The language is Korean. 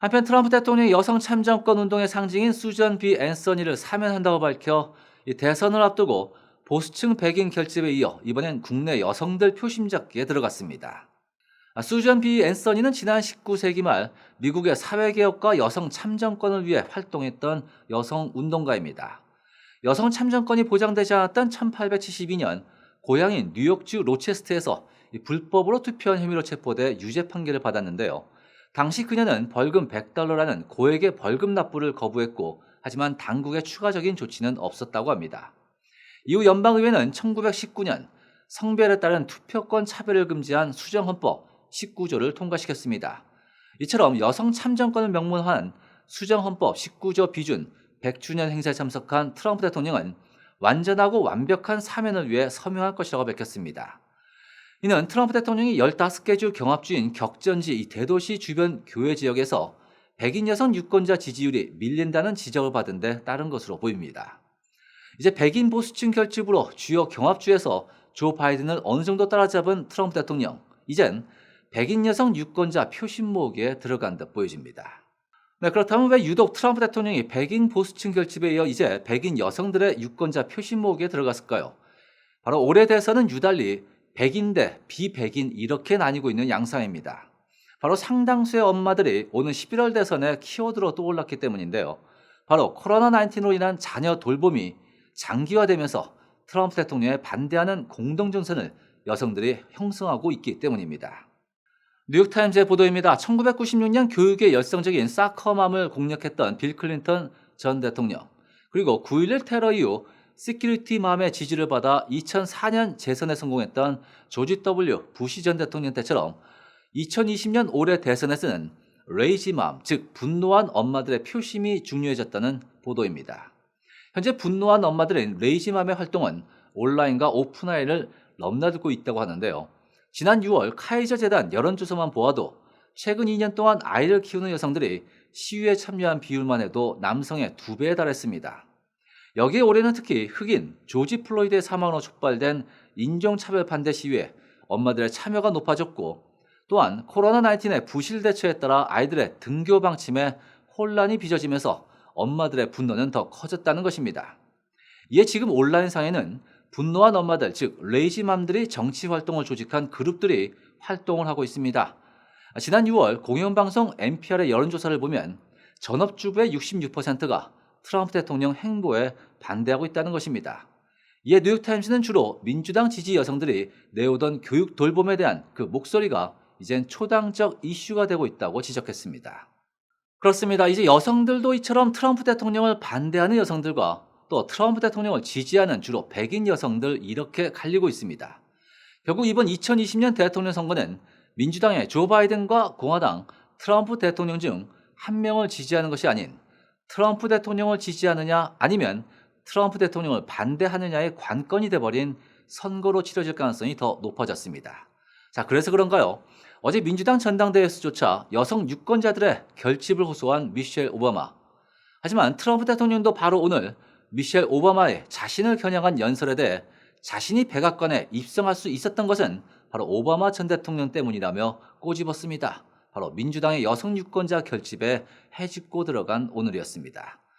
한편 트럼프 대통령이 여성 참정권 운동의 상징인 수전 비 앤서니를 사면한다고 밝혀 이 대선을 앞두고 보수층 백인 결집에 이어 이번엔 국내 여성들 표심잡기에 들어갔습니다. 아, 수전 비 앤서니는 지난 19세기 말 미국의 사회개혁과 여성 참정권을 위해 활동했던 여성 운동가입니다. 여성 참정권이 보장되지 않았던 1872년 고향인 뉴욕주 로체스트에서 이 불법으로 투표한 혐의로 체포돼 유죄 판결을 받았는데요. 당시 그녀는 벌금 100달러라는 고액의 벌금 납부를 거부했고 하지만 당국의 추가적인 조치는 없었다고 합니다. 이후 연방의회는 1919년 성별에 따른 투표권 차별을 금지한 수정헌법 19조를 통과시켰습니다. 이처럼 여성 참정권을 명문화한 수정헌법 19조 비준 100주년 행사에 참석한 트럼프 대통령은 완전하고 완벽한 사면을 위해 서명할 것이라고 밝혔습니다. 이는 트럼프 대통령이 15개 주 경합주인 격전지 이 대도시 주변 교외 지역에서 백인 여성 유권자 지지율이 밀린다는 지적을 받은 데 따른 것으로 보입니다. 이제 백인 보수층 결집으로 주요 경합주에서 조 바이든을 어느 정도 따라잡은 트럼프 대통령, 이젠 백인 여성 유권자 표심 모으기에 들어간 듯 보여집니다. 네, 그렇다면 왜 유독 트럼프 대통령이 백인 보수층 결집에 이어 이제 백인 여성들의 유권자 표심 모으기에 들어갔을까요? 바로 올해 대선은 유달리 백인 대 비백인 이렇게 나뉘고 있는 양상입니다. 바로 상당수의 엄마들이 오는 11월 대선에 키워드로 떠올랐기 때문인데요. 바로 코로나19로 인한 자녀 돌봄이 장기화되면서 트럼프 대통령에 반대하는 공동정선을 여성들이 형성하고 있기 때문입니다. 뉴욕타임즈의 보도입니다. 1996년 교육의 열성적인 사커맘을 공략했던 빌 클린턴 전 대통령, 그리고 9.11 테러 이후 시큐리티맘의 지지를 받아 2004년 재선에 성공했던 조지 W. 부시 전 대통령 때처럼 2020년 올해 대선에서는 레이지맘, 즉 분노한 엄마들의 표심이 중요해졌다는 보도입니다. 현재 분노한 엄마들은 레이지맘의 활동은 온라인과 오프라인을 넘나들고 있다고 하는데요. 지난 6월 카이저 재단 여론조사만 보아도 최근 2년 동안 아이를 키우는 여성들이 시위에 참여한 비율만 해도 남성의 2배에 달했습니다. 여기에 올해는 특히 흑인 조지 플로이드의 사망으로 촉발된 인종차별 반대 시위에 엄마들의 참여가 높아졌고 또한 코로나19의 부실 대처에 따라 아이들의 등교 방침에 혼란이 빚어지면서 엄마들의 분노는 더 커졌다는 것입니다. 이에 지금 온라인상에는 분노한 엄마들, 즉 레이지맘들이 정치 활동을 조직한 그룹들이 활동을 하고 있습니다. 지난 6월 공영방송 NPR의 여론조사를 보면 전업주부의 66%가 트럼프 대통령 행보에 반대하고 있다는 것입니다. 이에 뉴욕타임스는 주로 민주당 지지 여성들이 내오던 교육 돌봄에 대한 그 목소리가 이젠 초당적 이슈가 되고 있다고 지적했습니다. 그렇습니다. 이제 여성들도 이처럼 트럼프 대통령을 반대하는 여성들과 또 트럼프 대통령을 지지하는 주로 백인 여성들 이렇게 갈리고 있습니다. 결국 이번 2020년 대통령 선거는 민주당의 조 바이든과 공화당 트럼프 대통령 중 한 명을 지지하는 것이 아닌 트럼프 대통령을 지지하느냐 아니면 트럼프 대통령을 반대하느냐의 관건이 돼버린 선거로 치러질 가능성이 더 높아졌습니다. 자, 그래서 그런가요? 어제 민주당 전당대회에서조차 여성 유권자들의 결집을 호소한 미셸 오바마. 하지만 트럼프 대통령도 바로 오늘 미셸 오바마의 자신을 겨냥한 연설에 대해 자신이 백악관에 입성할 수 있었던 것은 바로 오바마 전 대통령 때문이라며 꼬집었습니다. 바로 민주당의 여성 유권자 결집에 해집고 들어간 오늘이었습니다.